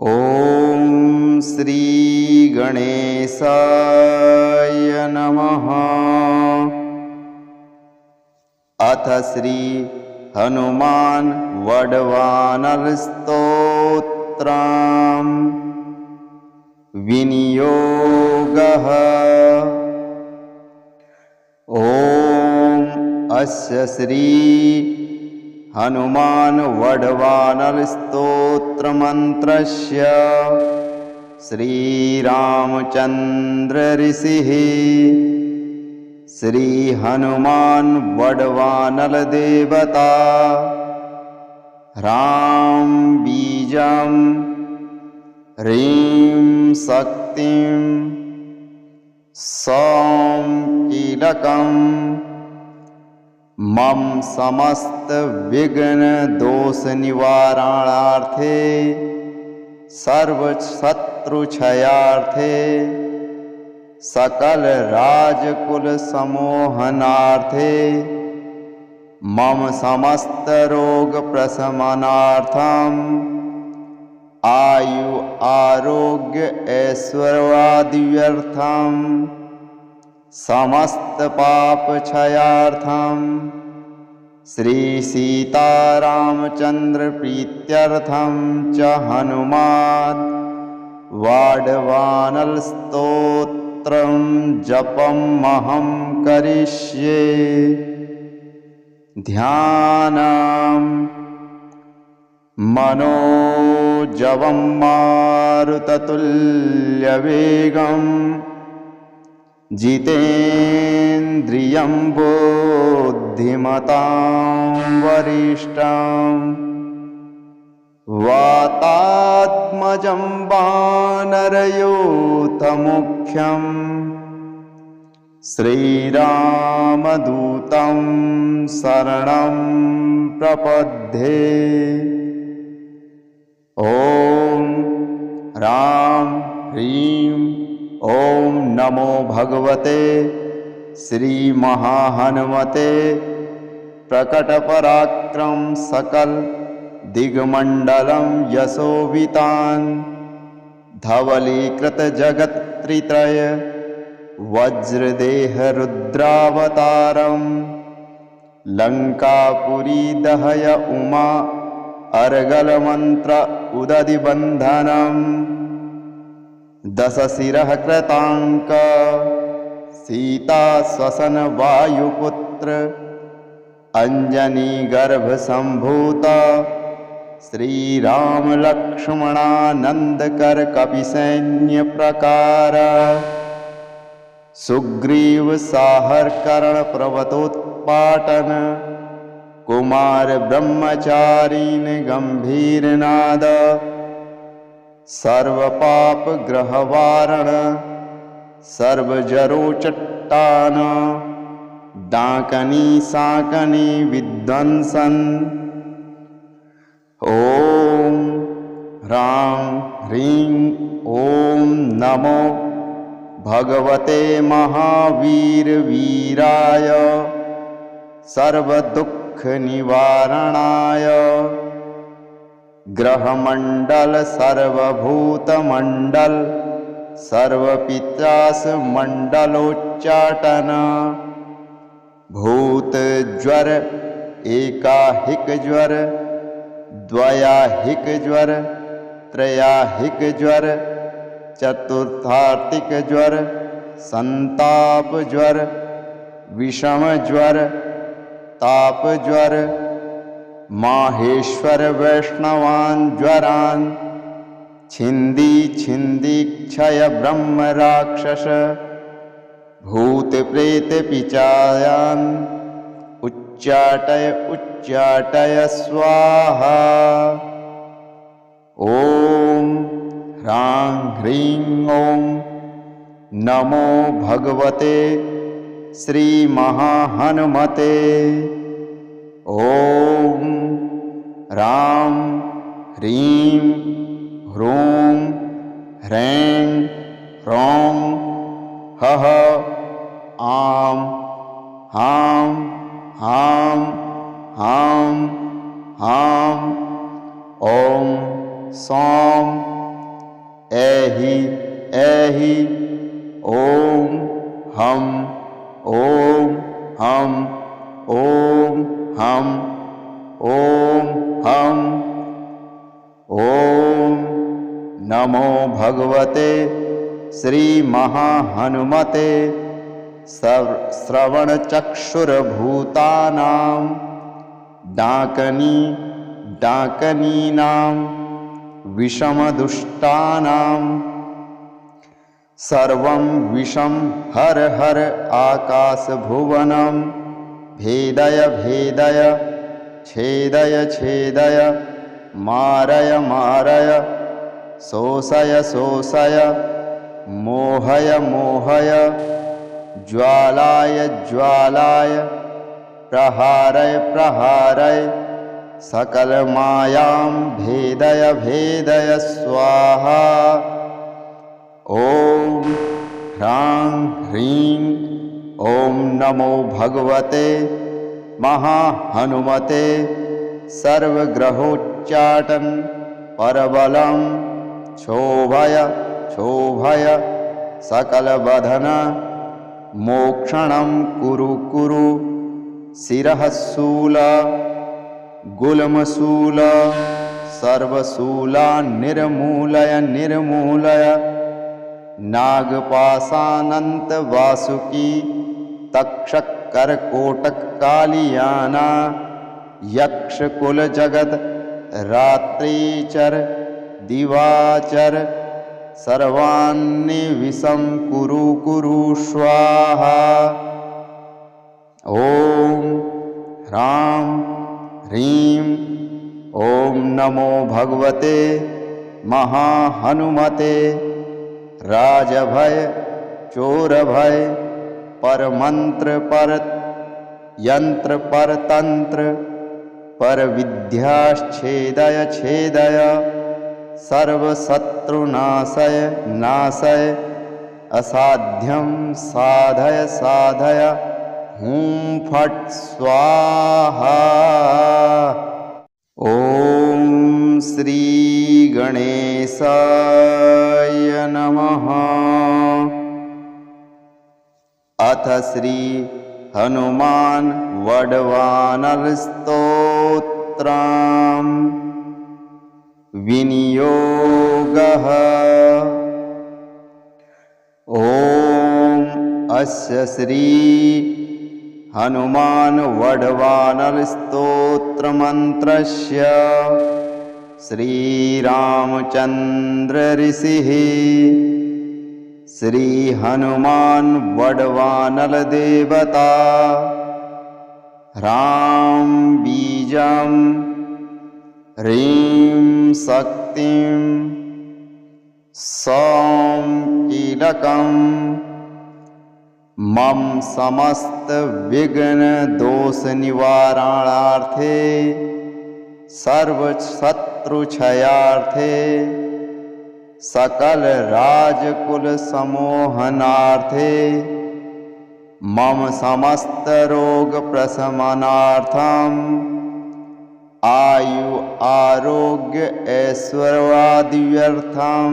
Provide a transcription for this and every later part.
ॐ श्रीगणेशाय नमः। अथ श्री हनुमान् वड्वानरस्तोत्रम्। विनियोगः। ॐ अस्य श्री हनुमान् वड्वानरस्तोत्रमन्त्रस्य श्रीरामचन्द्रऋषिः श्रीहनुमान् वड्वानलदेवता। रां बीजं ह्रीं शक्तिं सौं कीलकम् मम समस्तविघ्नदोषनिवारणार्थे सर्वशत्रुक्षयार्थे सकलराजकुलसमोहनार्थे मम समस्तरोगप्रशमनार्थम् आयु आरोग्य ऐश्वर्यादिव्यर्थम् समस्तपापक्षयार्थं श्रीसीतारामचन्द्रप्रीत्यर्थं च हनुमान् वाडवानलस्तोत्रं जपमहं करिष्ये। ध्यानं मनोजवं मारुततुल्यवेगम् जितेन्द्रियं बुद्धिमतां वरिष्ठं वातात्मजं वानरयूथमुख्यं श्रीरामदूतं शरणं प्रपद्ये। ॐ रां ह्रीं ॐ नमो भगवते श्रीमहाहनुमते प्रकटपराक्रम सकल दिग्मण्डलं यशोवितान् धवलीकृतजगत्त्रित्रय वज्रदेहरुद्रावतारं लङ्कापुरीदहय उमा अर्गलमन्त्र उदधिबन्धनम् दशशिरः कृताङ्क। सीताश्वसनवायुपुत्र अञ्जनीगर्भसम्भूत श्रीरामलक्ष्मणानन्दकरकपिसैन्यप्रकार सुग्रीवसाहर्करणप्रवतोत्पाटन कुमारब्रह्मचारीन् गम्भीरनाद सर्वपापग्रहवारण सर्वजरोचट्टान डाकनी साकनी विध्वंसन। ॐ ह्रां ह्रीं ॐ नमो भगवते महावीरवीराय सर्वदुःखनिवारणाय ग्रहमण्डल सर्वभूतमण्डल सर्वपित्रासमण्डलोच्चाटन। भूतज्वर एकाहिकज्वर द्वयाहिकज्वर त्रयाहिकज्वर चतुर्थार्तिकज्वर सन्तापज्वर विषमज्वर तापज्वर माहेश्वर वैष्णवान् ज्वरान्। छिन्दी छिन्दी क्षय ब्रह्म राक्षस। भूतप्रेतपिचायान् उच्चाटय उच्चाटय स्वाहा। ॐ ह्रां ह्रीं ॐ नमो भगवते श्रीमहाहनुमते श्रवणचक्षुर्भूतानां डाकनी डाकनीनां विषमदुष्टानां सर्वं विषं हर हर आकाशभुवनं भेदय भेदय छेदय छेदय मारय मारय शोषय शोषय मोहय मोहय ज्वालाय ज्वालाय प्रहारय प्रहारय सकलमायां भेदय भेदय स्वाहा। ॐ ह्रां ह्रीं ॐ नमो भगवते महाहनुमते सर्वग्रहोच्चाटन परबलं क्षोभय क्षोभय सकलबधन मोक्षणं कुरु कुरु। शिरः शूल गुल्मशूल सर्वशूला निर्मूलय। निर्मूलय नागपाशानन्तवासुकी तक्षकर्कोटकालियाना यक्षकुलजगत् रात्रिचर दिवाचर सर्वान्निविषं कुरु कुरु स्वाहा ॐ ह्रां ह्रीं ॐ नमो भगवते महाहनुमते। राजभय चोरभय परमन्त्र पर यन्त्र परतन्त्र परविद्याश्छेदय छेदय सर्वशत्रुनाशय नाशय असाध्यं साधय साधय। हूं फट् स्वाहा। ॐ श्रीगणेशाय नमः। अथ श्री हनुमान् वड्वानरस्तोत्रम् विनियोगः। ॐ अस्य श्री हनुमान् वड्वानरस्तोत्रमन्त्रस्य श्रीरामचन्द्रऋषिः श्रीहनुमान् वड्वानलदेवता ह्रां बीजं ह्रीं शक्तिं सौं कीलकम् मम समस्तविघ्नदोषनिवारणार्थे सर्वशत्रुक्षयार्थे सकलराजकुलसमोहनार्थे मम समस्तरोगप्रशमनार्थम् आयु आरोग्य ऐश्वर्यादिव्यर्थं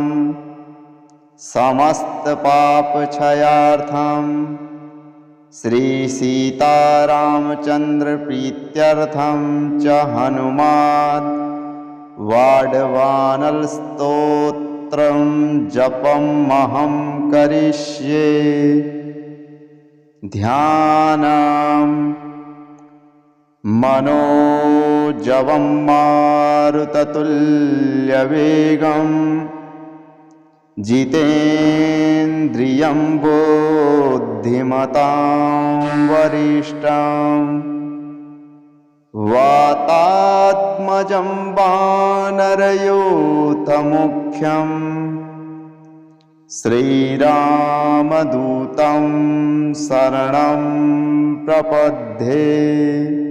समस्तपापक्षयार्थं श्रीसीतारामचन्द्रप्रीत्यर्थं च हनुमान् वाडवानलस्तोत्रं जपमहं करिष्ये। ध्यानम् मनोजवं मारुततुल्यवेगं जितेन्द्रियं बुद्धिमतां वरिष्ठं वातात्मजं वानरयूथमुख्यं श्रीरामदूतं शरणं प्रपद्ये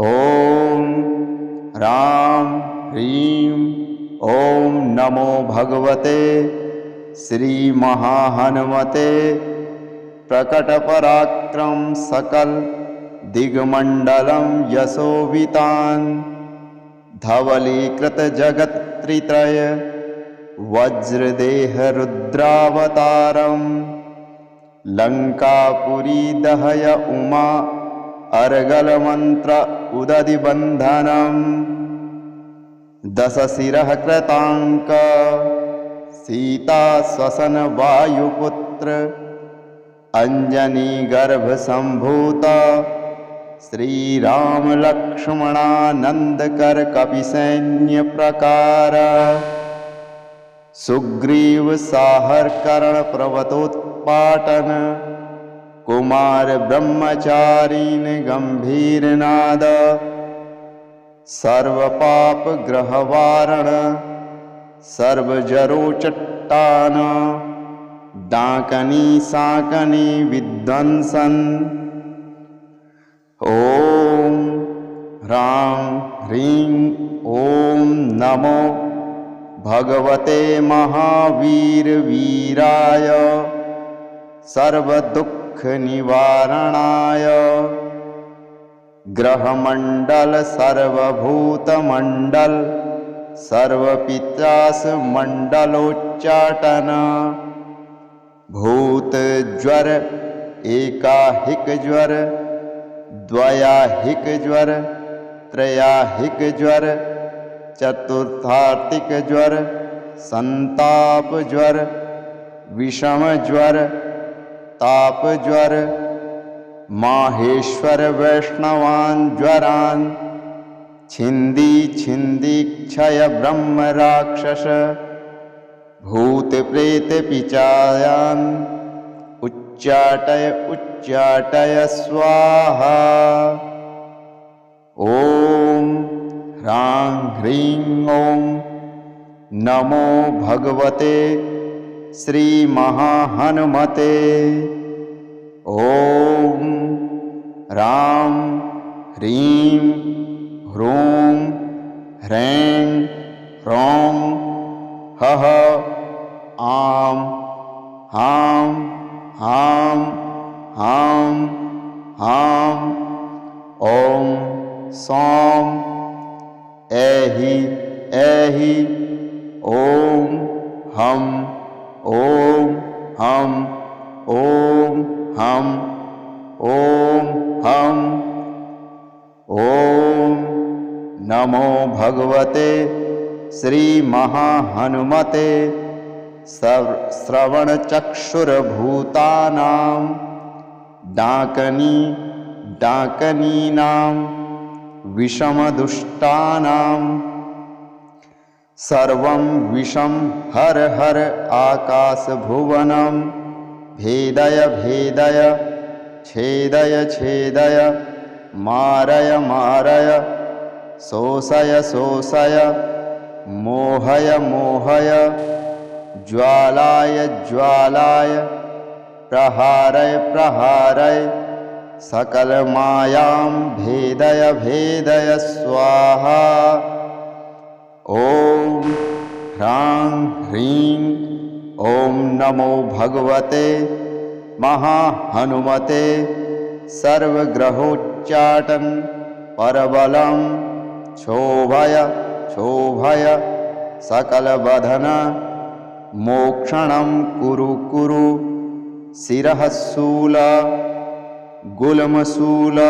ॐ रां ह्रीं ॐ नमो भगवते श्रीमहाहनुमते प्रकटपराक्रम सकल दिग्मण्डलं यशोवितान् धवलीकृतजगत्त्रित्रय वज्रदेहरुद्रावतारम् लङ्कापुरी दहय उमा अर्गलमन्त्र उदधिबन्धनम् दशशिरः कृताङ्क सीता श्वसनवायुपुत्र अञ्जनीगर्भसम्भूत श्रीरामलक्ष्मणानन्दकरकपिसैन्यप्रकार सुग्रीवसाहर्करणप्रवतोत्पाटन कुमारब्रह्मचारीन् गम्भीरनाद सर्वपापग्रहवारण डाकनी साकनी विध्वंसन्। ॐ ह्रां ह्रीं ॐ नमो भगवते महावीरवीराय सर्वदुःखनिवारणाय ग्रहमण्डल सर्वभूतमण्डल सर्वपित्रासमण्डलोच्चाटन भूतज्वर एकाहिकज्वर द्वयाहिकज्वर त्रयाहिकज्वर चतुर्थार्तिकज्वर सन्तापज्वर विषमज्वर तापज्वर माहेश्वर वैष्णवान् ज्वरान् छिन्दी छिन्दी ब्रह्म राक्षस भूतप्रेतपिचायान् उच्चाटय उच्चाटय स्वाहा। ॐ ह्रां ह्रीं ॐ नमो भगवते श्रीमहाहनुमते। ॐ रां ह्रीं ह्रूं ह्रैं ह्रौं हः आं हां हां हां हां ॐ सौं ऐहि ऐहि ॐ हं ॐ हं ॐ हं ॐ हं ॐ नमो भगवते श्रीमहाहनुमते श्रवणचक्षुर्भूतानां डाकनी डाकनीनां विषमदुष्टानां सर्वं विषं हर हर आकाशभुवनं। भेदय भेदय छेदय छेदय मारय मारय शोषय शोषय मोहय मोहय ज्वालाय ज्वालाय प्रहारय प्रहारय सकलमायां भेदय भेदय स्वाहा ॐ ह्रां ह्रीं ॐ नमो भगवते महाहनुमते सर्वग्रहोच्चाटन परबलं क्षोभय क्षोभय सकलवधन मोक्षणं कुरु कुरु शिरः शूल गुल्मशूल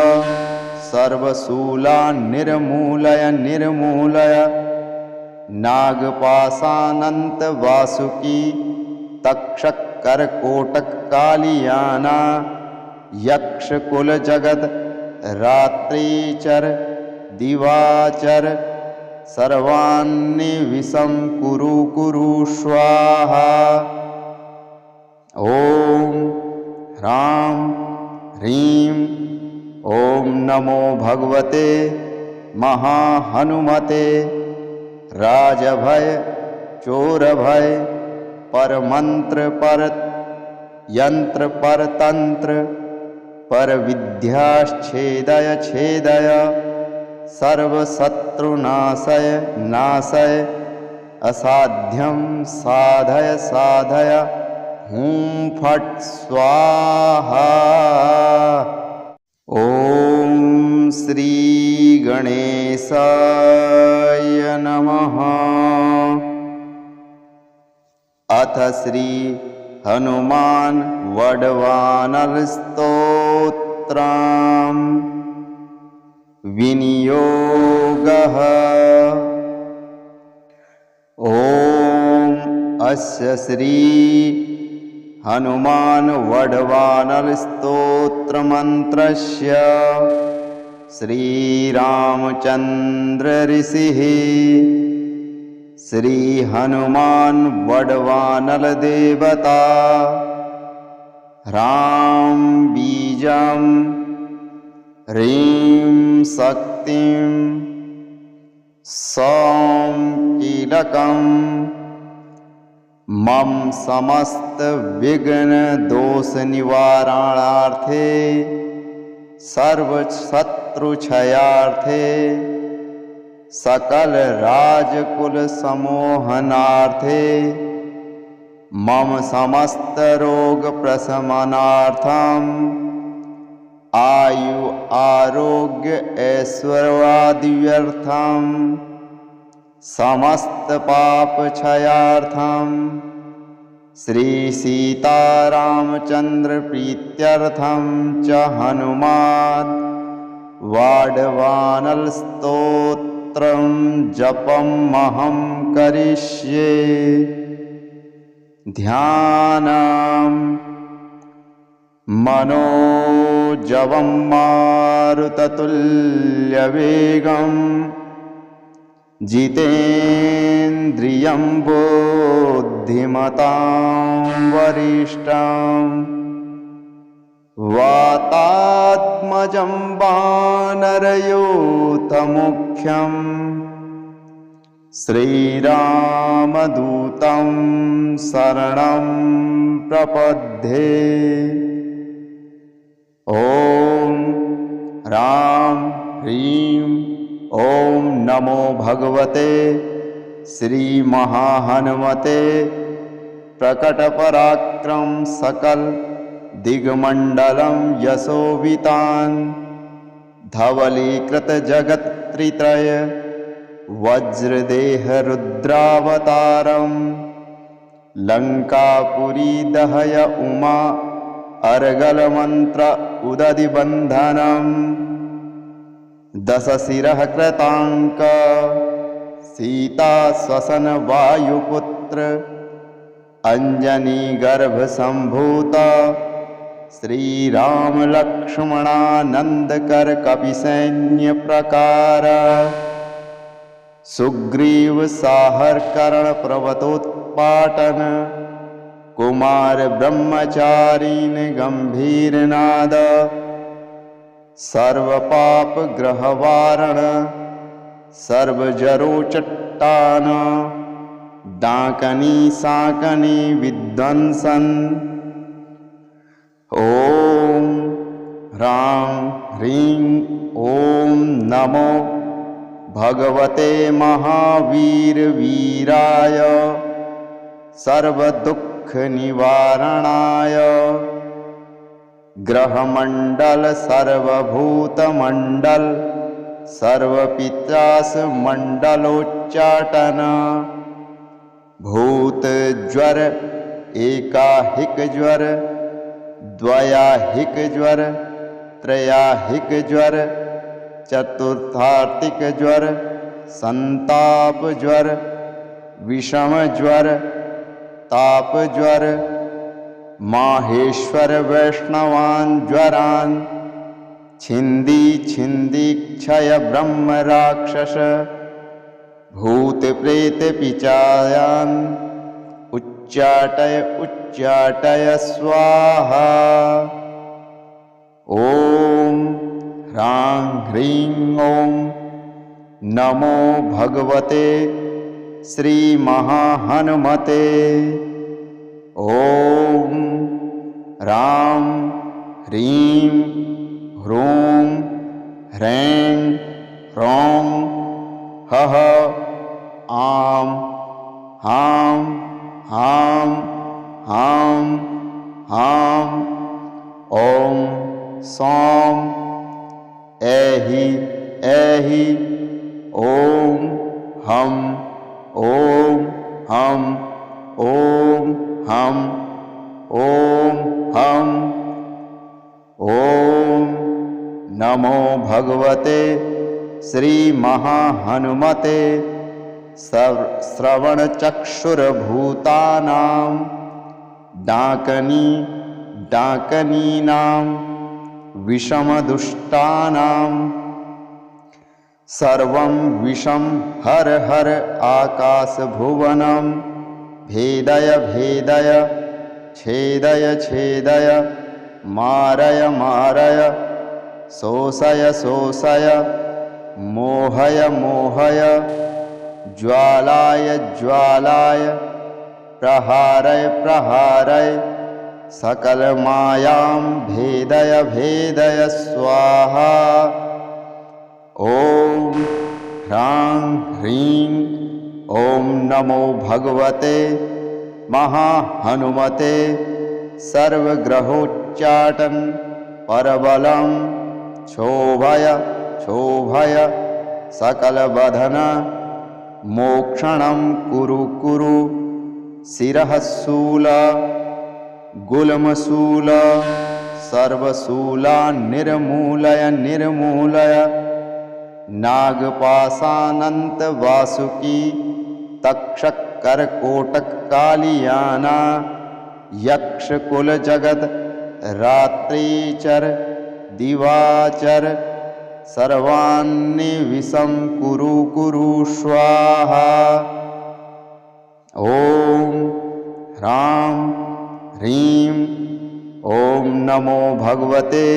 सर्वशूला निर्मूलय निर्मूलय नागपाशानन्तवासुकी तक्षकर्कोटकालियाना यक्षकुलजगत् रात्रिचर दिवाचर सर्वान्निविषं कुरु कुरु स्वाहा ॐ ह्रां ह्रीं ॐ नमो भगवते महाहनुमते राजभय चोरभय परमन्त्र पर यन्त्र परतन्त्र परविद्याश्छेदय छेदय सर्वशत्रुनाशय नाशय असाध्यं साधय साधय हूं फट् स्वाहा। ॐ श्रीगणेशाय नमः। अथ श्री हनुमान् वडवानरस्तोत्रम्। विनियोगः। ॐ अस्य श्री हनुमान् वडवानरस्तोत्रमन्त्रस्य श्रीरामचन्द्रऋषिः श्रीहनुमान् वडवानलदेवता रां बीजं ह्रीं शक्तिं सौं कीलकम् मम समस्तविघ्नदोषनिवारणार्थे सर्वशत्रुक्षयार्थे सकलराजकुलसमोहनार्थे मम समस्तरोगप्रशमनार्थम् आयु आरोग्य ऐश्वर्यादिव्यर्थं समस्तपापक्षयार्थं श्रीसीतारामचन्द्रप्रीत्यर्थं च हनुमान् वाडवानलस्तोत्रं जपमहं करिष्ये। ध्यानम् मनोजवं मारुततुल्यवेगं जितेन्द्रियं बुद्धिमतां वरिष्ठं वातात्मजं वानरयूथमुख्यं श्रीरामदूतं शरणं प्रपद्ये। ॐ रां ह्रीं ॐ नमो भगवते श्रीमहाहनुमते प्रकटपराक्रम सकल दिग्मण्डलं यशोवितान् धवलीकृतजगत्त्रित्रय वज्रदेहरुद्रावतारं लङ्कापुरीदहय उमा अर्गलमन्त्र उदधिबन्धनम्। दशशिरः कृताङ्क सीताश्वसनवायुपुत्र अञ्जनीगर्भसम्भूत श्रीरामलक्ष्मणानन्दकरकपिसैन्यप्रकार सुग्रीवसाहर्करणप्रवतोत्पाटन कुमार ब्रह्मचारीन गंभीरनाद सर्वपाप ग्रहवारण सर्वजरोचट्टान डाकनी साकनी विध्वंसन ॐ ह्रां ह्रीं ॐ नमो भगवते महावीरवीराय सर्वदुःखनिवारणाय ग्रहमण्डल सर्वभूतमण्डल सर्वपित्रासमण्डलोच्चाटन भूतज्वर एकाहिकज्वर द्वयाहिकज्वर त्रयाहिकज्वर चतुर्थार्तिकज्वर सन्तापज्वर विषमज्वर तापज्वर माहेश्वर वैष्णवान् ज्वरान् छिन्दी छिन्दी ब्रह्म राक्षस भूतप्रेतपिचायान् उच्चाटय उच्चाटय स्वाहा। ॐ ह्रां ह्रीं ॐ नमो भगवते श्रीमहाहनुमते। ॐ रां ह्रीं ह्रूं ह्रैं ह्रौं हः श्रीमहाहनुमते श्रवणचक्षुर्भूतानां डाकनी डाकनीनां विषमदुष्टानां सर्वं विषं हर हर आकाशभुवनं भेदय भेदय छेदय छेदय मारय मारय शोषय शोषय मोहय मोहय ज्वालाय ज्वालाय प्रहारय प्रहारय सकलमायां भेदय भेदय स्वाहा। ॐ ह्रां ह्रीं ॐ नमो भगवते महाहनुमते सर्वग्रहोच्चाटन परबलं क्षोभय क्षोभय सकलबधन मोक्षणं कुरु कुरु। शिरः शूल गुल्मशूल सर्वशूला निर्मूलय। निर्मूलय नागपाशानन्तवासुकी तक्षकर्कोटकालियाना। यक्षकुलजगत् रात्रिचर दिवाचर सर्वान्निविषं कुरु कुरु स्वाहा। ॐ ह्रां ह्रीं ॐ नमो भगवते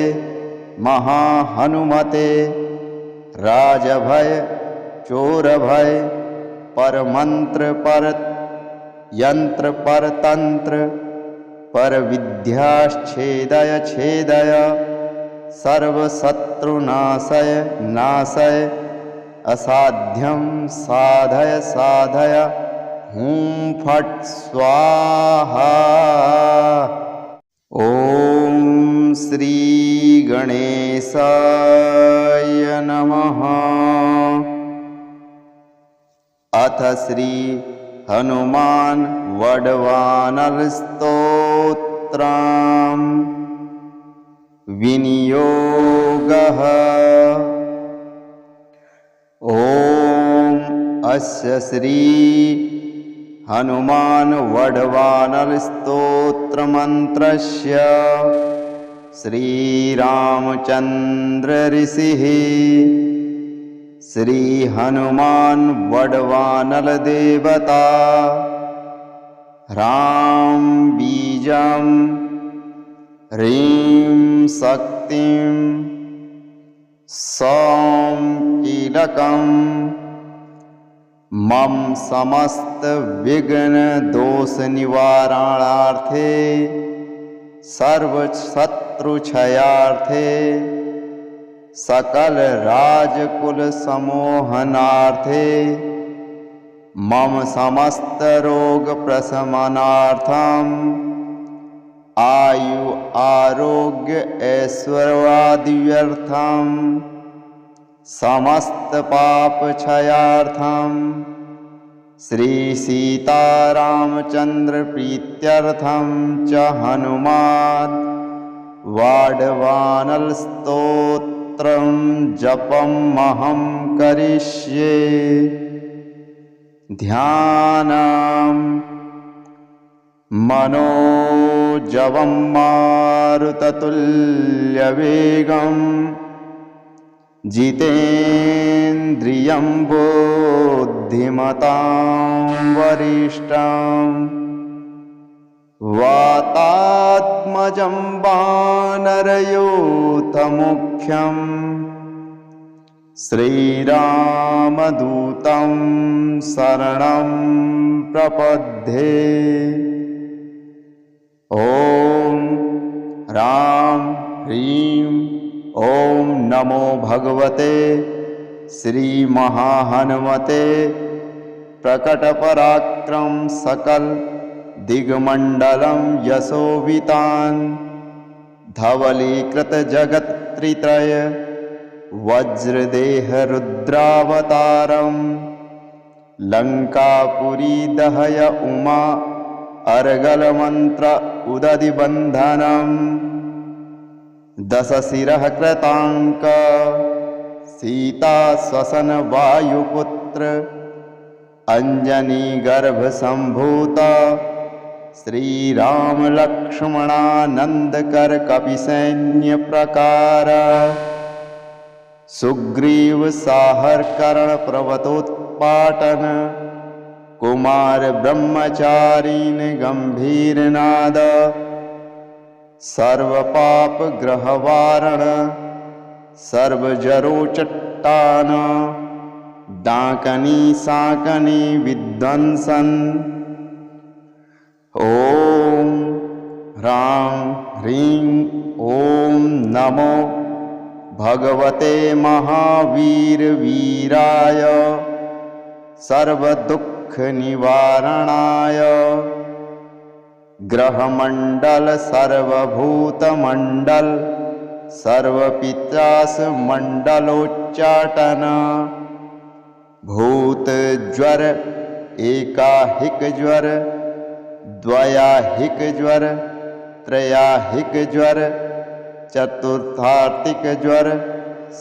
महाहनुमते राजभय चोरभय परमन्त्र पर यन्त्र परतन्त्र परविद्याश्छेदय छेदय सर्वशत्रुनाशय नाशय असाध्यं साधय साधय। हूं फट् स्वाहा। ॐ श्रीगणेशाय नमः। अथ श्री हनुमान् वड्वानरस्तोत्रम् विनियोगः। ॐ अस्य श्री हनुमान् वड्वानरस्तोत्रमन्त्रस्य श्रीरामचन्द्रऋषिः श्रीहनुमान् वड्वानलदेवता ह्रां बीजं ह्रीं शक्तिं सौं कीलकम् मम समस्तविघ्नदोषनिवारणार्थे सर्वशत्रुक्षयार्थे सकलराजकुलसमोहनार्थे मम समस्तरोगप्रशमनार्थम् आयु आरोग्य ऐश्वर्यादिव्यर्थं समस्तपापक्षयार्थं श्रीसीतारामचन्द्रप्रीत्यर्थं च हनुमान् वाडवानलस्तोत्रं जपमहं करिष्ये। ध्यानम् मनोजवं मारुततुल्यवेगं जितेन्द्रियं बुद्धिमतां वरिष्ठं वातात्मजं वानरयोथमुख्यं श्रीरामदूतं शरणं प्रपद्ये ॐ रां ह्रीं ॐ नमो भगवते श्रीमहाहनुमते प्रकटपराक्रम सकल दिग्मण्डलं यशोवितान् धवलीकृतजगत्त्रित्रय वज्रदेहरुद्रावतारम् लङ्कापुरी दहय उमा अर्गलमन्त्र उदधिबन्धनम् दशशिरः कृताङ्क सीता श्वसनवायुपुत्र अञ्जनीगर्भसम्भूत श्रीरामलक्ष्मणानन्दकरकपिसैन्यप्रकार सुग्रीवसाहर्करणप्रवतोत्पाटन कुमारब्रह्मचारीन् गम्भीरनाद सर्वपापग्रहवारण डाकनी साकनी विध्वंसन्। ॐ ह्रां ह्रीं ॐ नमो भगवते महावीरवीराय सर्वदुःखनिवारणाय ग्रहमण्डल सर्वभूतमण्डल सर्वपित्रासमण्डलोच्चाटन भूतज्वर एकाहिकज्वर द्वयाहिकज्वर त्रयाहिकज्वर चतुर्थार्तिकज्वर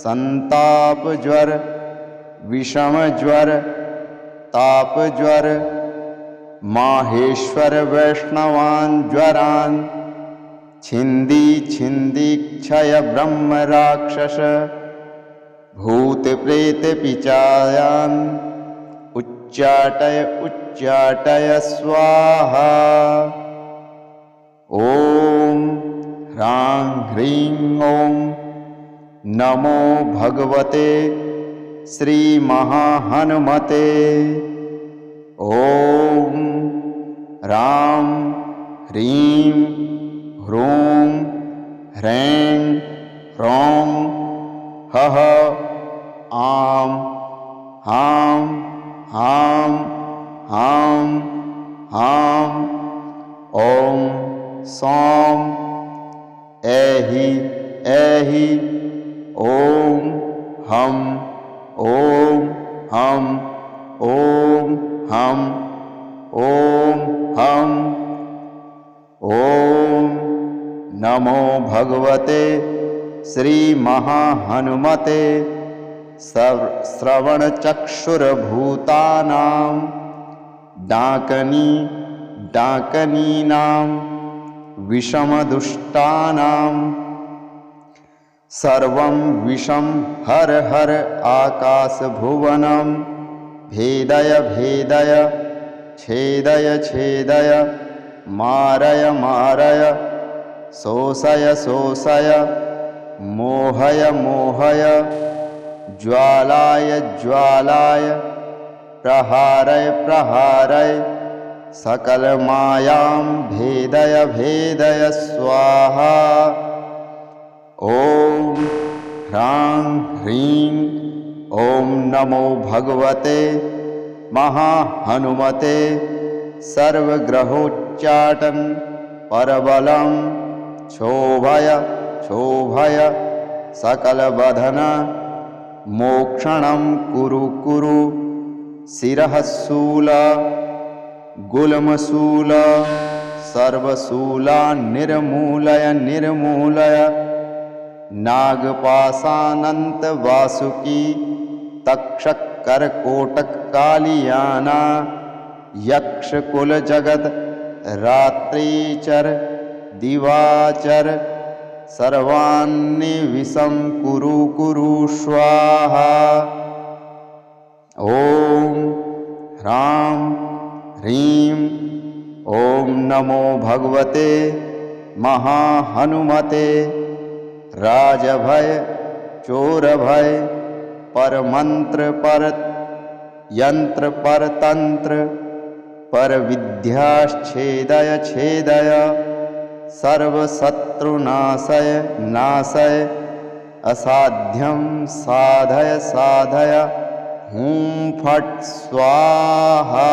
सन्तापज्वर विषमज्वर तापज्वर माहेश्वर वैष्णवान् ज्वरान् छिन्दी छिन्दी ब्रह्म राक्षस भूतप्रेतपिचायान् उच्चाटय उच्चाटय स्वाहा। ॐ ह्रां ह्रीं ॐ नमो भगवते श्रीमहाहनुमते। ॐ रां ह्रीं ह्रूं ह्रैं ह्रौं हः भगवते श्रीमहाहनुमते श्रवणचक्षुरभूतानां डाकनी डाकनीनां विषमदुष्टानां सर्वं विषं हर हर आकाशभुवनं भेदय भेदय छेदय छेदय मारय मारय शोषय शोषय मोहय मोहय ज्वालाय ज्वालाय प्रहारय प्रहारय सकलमायां भेदय भेदय स्वाहा। ॐ ह्रां ह्रीं ॐ नमो भगवते महाहनुमते सर्वग्रहोच्चाटन परबलं क्षोभय क्षोभय सकलवधन मोक्षणं कुरु कुरु। शिरः शूल गुल्मशूल सर्वशूला निर्मूलय निर्मूलय। नागपाशानन्तवासुकी तक्षकर्कोटकालियाना। यक्षकुलजगत् रात्रिचर दिवाचर सर्वान्निविषं कुरु कुरु स्वाहा। ॐ ह्रां ह्रीं ॐ नमो भगवते महाहनुमते राजभय चोरभय परमन्त्र पर यन्त्र परतन्त्र परविद्याश्छेदय छेदय सर्वशत्रुनाशय नाशय असाध्यं साधय साधय। हूं फट् स्वाहा